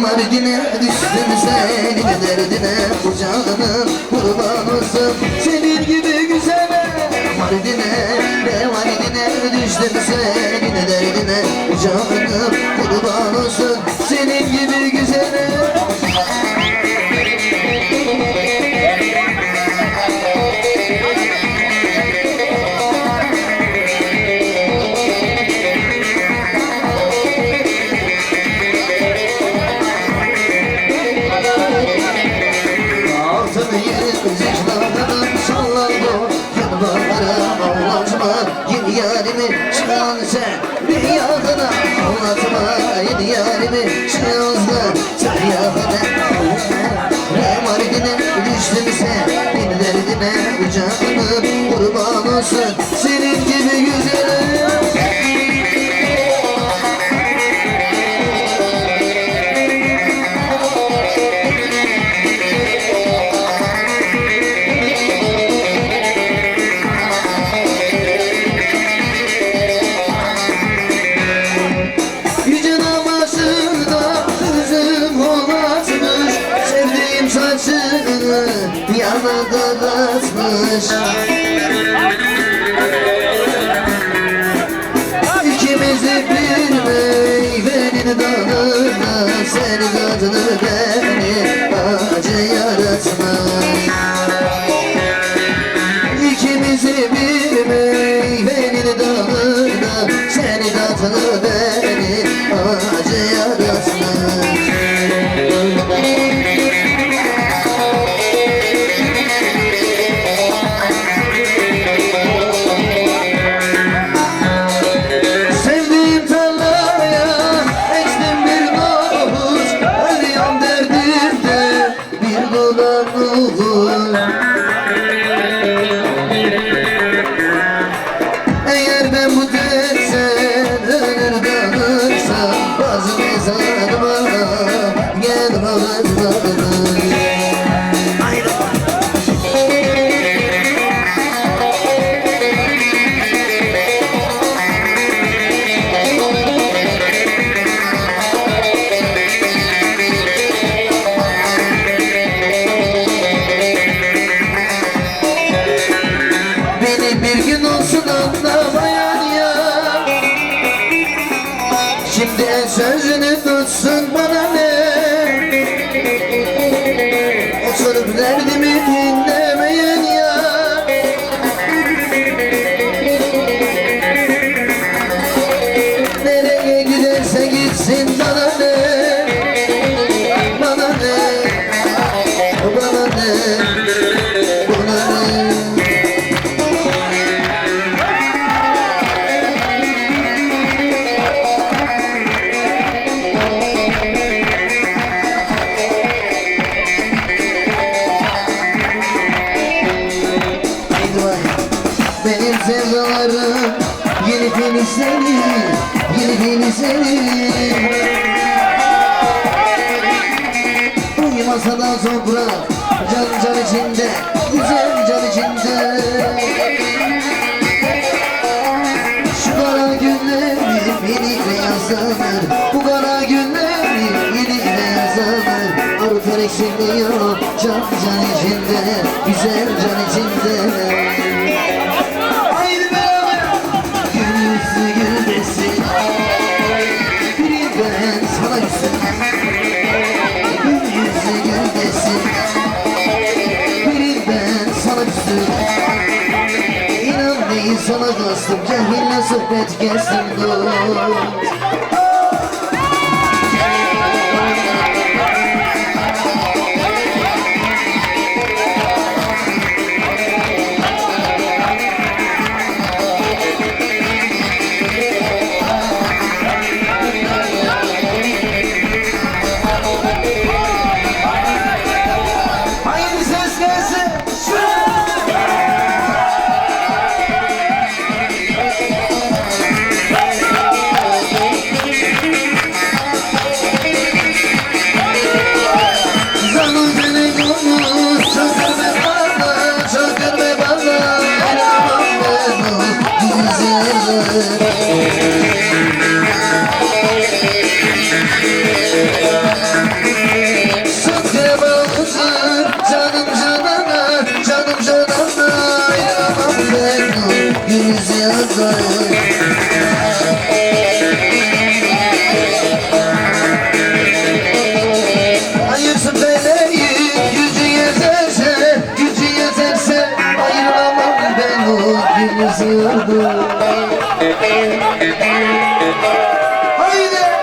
Mardin'e düştüm senin derdine Bu canım kurban olsun Senin gibi güzele Mardin'e de Mardin'e düştüm senin derdine Bu sen Bir Yana dalatmış İkimizi bir meyvenin dalında Senin adını beni acı yaratmış. İkimizi bir meyvenin dalında Senin adını beni Eğer ben bu dersen ölür kalırsam Bazı mezarıma derdimi filizleri, yeni filizleri. Uyumasa da toprak, can can içinde, güzel can içinde. Şu kara günlerim yeniyle yazılır, bu kara günlerim yeniyle yazılır. Arıtar eksiliyor can can içinde, güzel can içinde. Gülsün İnan değil sana dostum Cahille sohbet kestim dost Haydi!